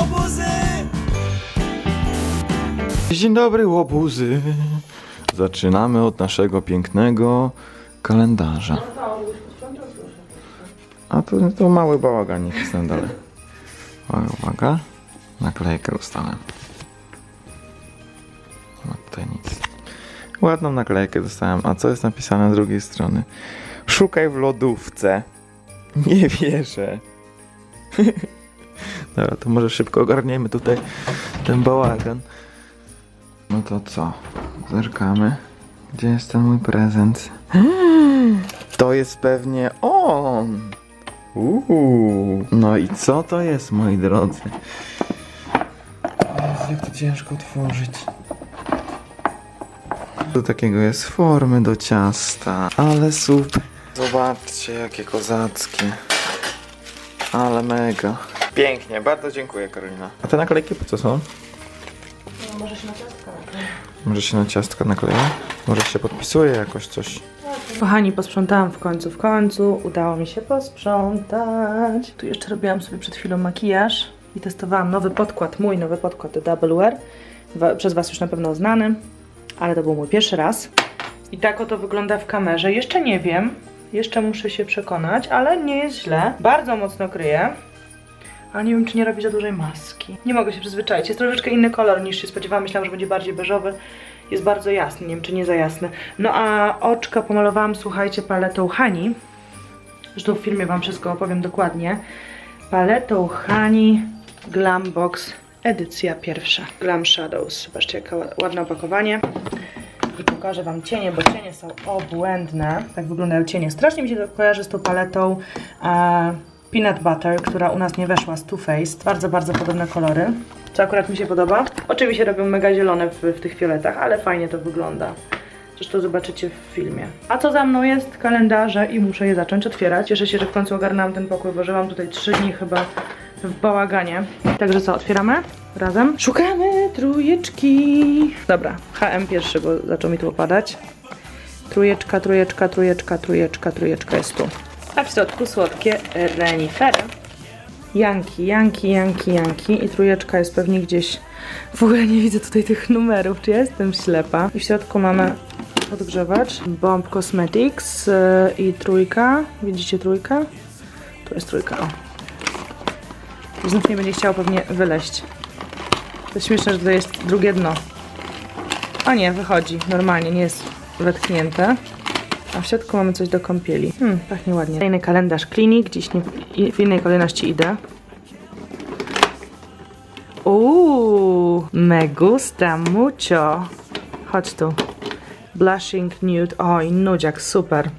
łobuzy! Dzień dobry, łobuzy. Zaczynamy od naszego pięknego kalendarza. A to, to mały bałaganik jest dole. Uwaga, uwaga. Naklejkę dostałem. No tutaj nic. Ładną naklejkę dostałem. A co jest napisane z drugiej strony? Szukaj w lodówce. Nie wierzę. Dobra, to może szybko ogarniemy tutaj ten bałagan. No to co? Zerkamy. Gdzie jest ten mój prezent? To jest pewnie on! Uuu. No i co to jest, moi drodzy? Jezu, jak to ciężko otworzyć. Do takiego jest formy do ciasta, ale super. Zobaczcie, jakie kozackie. Ale mega. Pięknie, bardzo dziękuję Karolina. A te naklejki po co są? Może się na ciastka Może się na ciastka nakleja? Może się podpisuje jakoś coś? Kochani, posprzątałam w końcu, w końcu. Udało mi się posprzątać. Tu jeszcze robiłam sobie przed chwilą makijaż i testowałam nowy podkład, mój nowy podkład do Double Wear. Przez Was już na pewno znany, ale to był mój pierwszy raz. I tak oto wygląda w kamerze. Jeszcze nie wiem, jeszcze muszę się przekonać, ale nie jest źle. Bardzo mocno kryje. Ale nie wiem, czy nie robi za dużej maski. Nie mogę się przyzwyczaić. Jest troszeczkę inny kolor niż się spodziewałam. Myślałam, że będzie bardziej beżowy. Jest bardzo jasny, nie wiem, czy nie za jasny. No a oczka pomalowałam, słuchajcie, paletą Hani. Zresztą w filmie Wam wszystko opowiem dokładnie. Paletą Hani Glam Box edycja pierwsza. Glam Shadows. Zobaczcie, jakie ładne opakowanie. I pokażę Wam cienie, bo cienie są obłędne. Tak wyglądają cienie. Strasznie mi się to kojarzy z tą paletą e, Peanut Butter, która u nas nie weszła z Too Faced. Bardzo, bardzo podobne kolory. Co akurat mi się podoba. Oczywiście robią mega zielone w, w tych fioletach, ale fajnie to wygląda. Zresztą zobaczycie w filmie. A co za mną jest? Kalendarze i muszę je zacząć otwierać. Cieszę się, że w końcu ogarnęłam ten pokój, bo żyłam tutaj 3 dni chyba w bałaganie. Także co, otwieramy? Razem? Szukamy trójeczki. Dobra, HM pierwszy, bo zaczął mi tu opadać. Trójeczka, trójeczka, trójeczka, trójeczka, trójeczka jest tu. A w środku słodkie renifery. Janki, Janki, Janki, Janki i trójeczka jest pewnie gdzieś. W ogóle nie widzę tutaj tych numerów, czy ja jestem ślepa. I w środku mamy odgrzewacz, Bomb Cosmetics yy, i trójka. Widzicie trójkę? Tu jest trójka, o. Znów nie będzie chciało pewnie wyleść. To śmieszne, że tutaj jest drugie dno. A nie, wychodzi normalnie, nie jest wetknięte. A w środku mamy coś do kąpieli. Hmm, pachnie ładnie. Kolejny kalendarz klinik, dziś nie, w innej kolejności idę. Uuu, me gusta mucho. Chodź tu. Blushing nude. Oj, nudziak, super.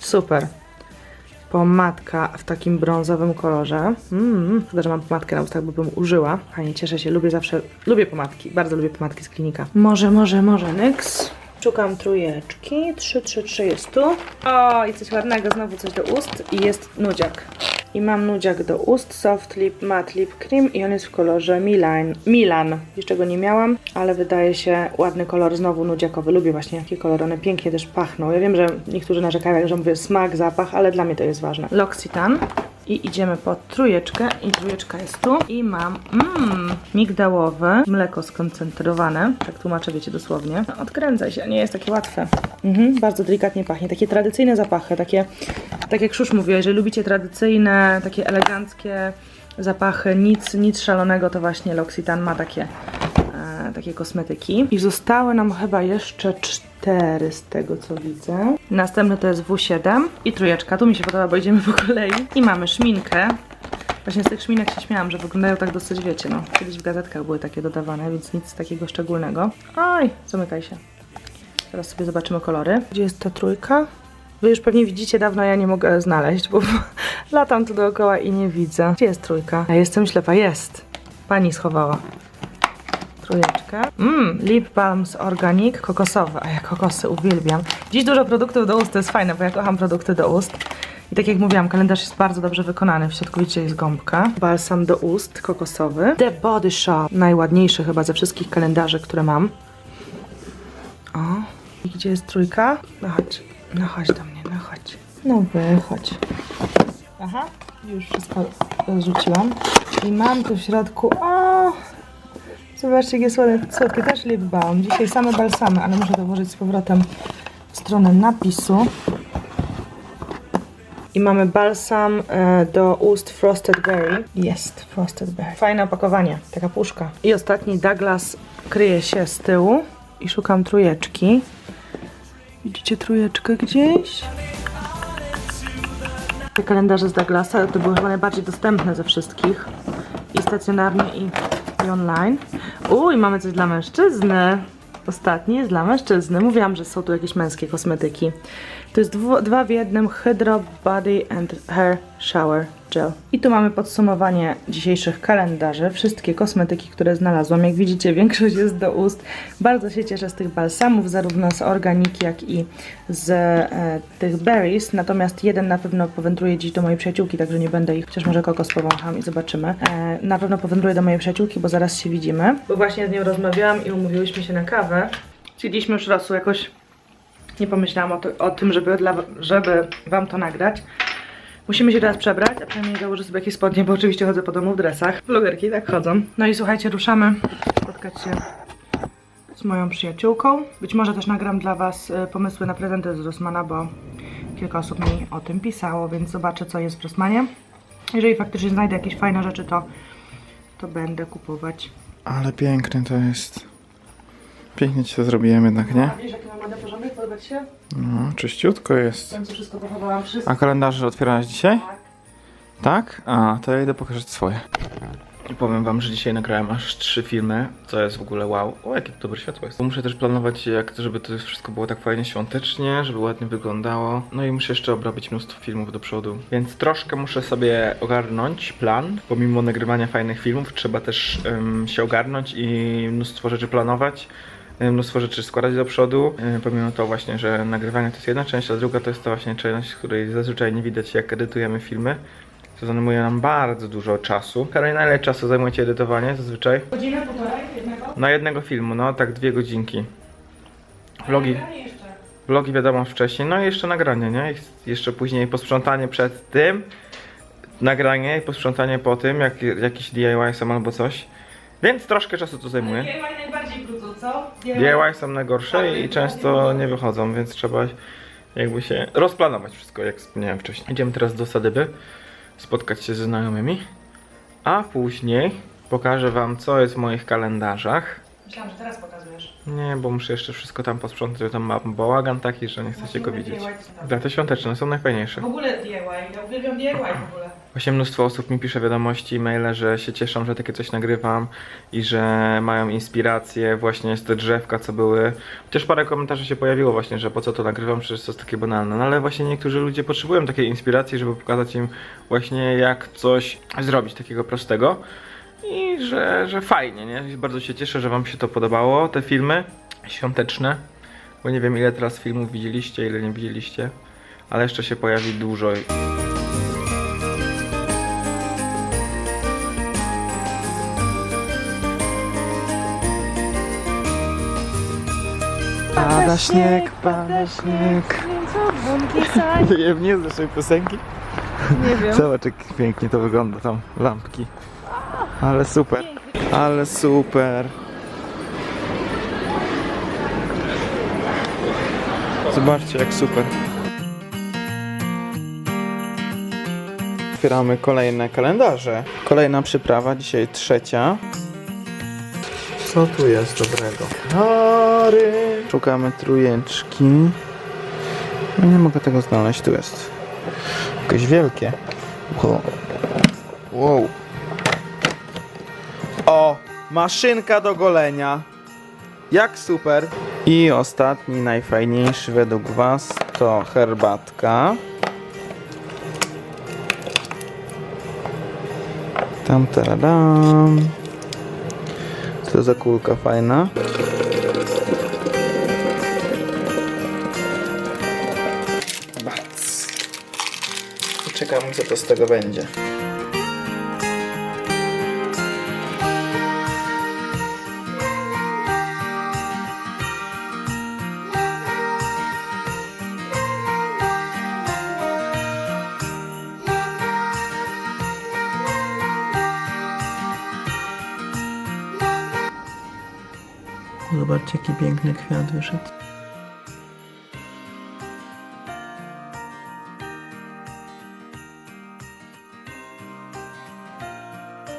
Super. Pomadka w takim brązowym kolorze. Mm, szkoda, że mam pomadkę na ustach, bo bym użyła. Fajnie, cieszę się, lubię zawsze, lubię pomadki, bardzo lubię pomadki z klinika. Może, może, może, nyks. Szukam trójeczki, 3, 3, 3 jest tu. O, i coś ładnego, znowu coś do ust i jest nudziak. I mam nudziak do ust, Soft Lip Matte Lip Cream i on jest w kolorze Milan. Milan. Jeszcze go nie miałam, ale wydaje się ładny kolor, znowu nudziakowy. Lubię właśnie jakie kolory, one pięknie też pachną. Ja wiem, że niektórzy narzekają, że mówię smak, zapach, ale dla mnie to jest ważne. L'Occitane. I idziemy po trójeczkę i trójeczka jest tu. I mam mmm, migdałowe mleko skoncentrowane. Tak tłumaczę, wiecie dosłownie. Odkręcaj się, nie jest takie łatwe. Mhm, bardzo delikatnie pachnie. Takie tradycyjne zapachy, takie, tak jak Szusz mówiła, jeżeli lubicie tradycyjne, takie eleganckie zapachy, nic, nic szalonego, to właśnie L'Occitane ma takie takie kosmetyki. I zostały nam chyba jeszcze cztery z tego co widzę. Następny to jest W7 i trójeczka. Tu mi się podoba, bo idziemy po kolei. I mamy szminkę. Właśnie z tych szminek się śmiałam, że wyglądają tak dosyć, wiecie, no. Kiedyś w gazetkach były takie dodawane, więc nic takiego szczególnego. Oj, zamykaj się. Teraz sobie zobaczymy kolory. Gdzie jest ta trójka? Wy już pewnie widzicie, dawno ja nie mogę znaleźć, bo latam tu dookoła i nie widzę. Gdzie jest trójka? Ja jestem ślepa, jest. Pani schowała. Trójeczkę. Mmm, Lip Balms Organic, kokosowy. A ja kokosy uwielbiam. Dziś dużo produktów do ust, to jest fajne, bo ja kocham produkty do ust. I tak jak mówiłam, kalendarz jest bardzo dobrze wykonany. W środku widzicie jest gąbka. Balsam do ust, kokosowy. The Body Shop. Najładniejszy chyba ze wszystkich kalendarzy, które mam. O. I gdzie jest trójka? No chodź. No chodź do mnie, no chodź. No wychodź. Aha, już wszystko rzuciłam. I mam tu w środku. O, Zobaczcie, jakie słodkie. Też lip balm. Dzisiaj same balsamy, ale muszę to włożyć z powrotem w stronę napisu. I mamy balsam e, do ust Frosted Berry. Jest Frosted Berry. Fajne opakowanie, taka puszka. I ostatni Douglas kryje się z tyłu i szukam trójeczki. Widzicie trójeczkę gdzieś? Te kalendarze z Douglasa to były chyba najbardziej dostępne ze wszystkich. I stacjonarnie, i, i online. Uj, mamy coś dla mężczyzny. Ostatni jest dla mężczyzny. Mówiłam, że są tu jakieś męskie kosmetyki. To jest dwa w jednym Hydro Body and Hair Shower Gel. I tu mamy podsumowanie dzisiejszych kalendarzy. Wszystkie kosmetyki, które znalazłam. Jak widzicie, większość jest do ust. Bardzo się cieszę z tych balsamów, zarówno z organiki, jak i z e, tych berries. Natomiast jeden na pewno powędruje dziś do mojej przyjaciółki, także nie będę ich, chociaż może kokos powącham i zobaczymy. E, na pewno powędruje do mojej przyjaciółki, bo zaraz się widzimy. Bo właśnie z nią rozmawiałam i umówiłyśmy się na kawę. Zjedliśmy już rosół jakoś nie pomyślałam o, to, o tym, żeby, dla, żeby Wam to nagrać. Musimy się teraz przebrać, a przynajmniej założę sobie jakieś spodnie, bo oczywiście chodzę po domu w dresach. Vlogerki tak chodzą. No i słuchajcie, ruszamy spotkać się z moją przyjaciółką. Być może też nagram dla Was e, pomysły na prezenty z Rossmana, bo kilka osób mi o tym pisało, więc zobaczę co jest w Rossmanie. Jeżeli faktycznie znajdę jakieś fajne rzeczy, to, to będę kupować. Ale piękny to jest. Pięknie ci to zrobiłem jednak, nie? A wiesz, mam się? No, czyściutko jest. Tam co wszystko pochowałam, wszystko. A kalendarze otwierałaś dzisiaj? Tak. Tak? A, to ja idę pokazać swoje. I powiem wam, że dzisiaj nagrałem aż trzy filmy, co jest w ogóle wow. O, jakie dobre światło jest. Muszę też planować, jak, żeby to wszystko było tak fajnie świątecznie, żeby ładnie wyglądało. No i muszę jeszcze obrobić mnóstwo filmów do przodu. Więc troszkę muszę sobie ogarnąć plan. Pomimo nagrywania fajnych filmów, trzeba też em, się ogarnąć i mnóstwo rzeczy planować. Em, Mnóstwo rzeczy składać do przodu, em, pomimo to właśnie, że nagrywanie to jest jedna część, a druga to jest to właśnie część, w której zazwyczaj nie widać jak edytujemy filmy. To zajmuje nam bardzo dużo czasu. Karolina, ile czasu zajmuje Ci edytowanie zazwyczaj? Godzinę, półtorej, jednego? Na jednego filmu, no tak dwie godzinki. Vlogi, vlogi wiadomo wcześniej, no i jeszcze nagranie, nie? I jeszcze później posprzątanie przed tym, nagranie i posprzątanie po tym, jak jakiś DIY są albo coś. Więc troszkę czasu to zajmuje. DIY najbardziej co? DIY są najgorsze i często nie wychodzą, więc trzeba jakby się rozplanować wszystko, jak wspomniałem wcześniej. Idziemy teraz do Sadyby, spotkać się ze znajomymi, a później pokażę wam, co jest w moich kalendarzach. Myślałam, że teraz pokazujesz. Nie, bo muszę jeszcze wszystko tam posprzątać, tam mam bałagan taki, że nie chcecie go widzieć. DIY to są Dla te świąteczne są najfajniejsze. W ogóle DIY, ja uwielbiam DIY w ogóle. Właśnie mnóstwo osób mi pisze wiadomości, maile, że się cieszą, że takie coś nagrywam i że mają inspiracje właśnie z te drzewka, co były. Też parę komentarzy się pojawiło właśnie, że po co to nagrywam, przecież to jest takie banalne. No ale właśnie niektórzy ludzie potrzebują takiej inspiracji, żeby pokazać im właśnie jak coś zrobić takiego prostego. I że, że fajnie, nie? Bardzo się cieszę, że wam się to podobało, te filmy świąteczne. Bo nie wiem ile teraz filmów widzieliście, ile nie widzieliście. Ale jeszcze się pojawi dużo. Pada śnieg, pada śnieg. Nie, nie znasz tej piosenki? Nie wiem. Zobacz jak pięknie to wygląda tam, lampki. Ale super, ale super. Zobaczcie jak super. Otwieramy kolejne kalendarze. Kolejna przyprawa, dzisiaj trzecia. Co tu jest dobrego? Kary. Szukamy trójeczki. No nie mogę tego znaleźć, tu jest. Jakieś wielkie. Wow. wow. O! Maszynka do golenia. Jak super. I ostatni, najfajniejszy według Was to herbatka. Tam taradam. Co za kulka fajna. Ciekawe co to z tego będzie. Zobaczcie jaki piękny kwiat wyszedł.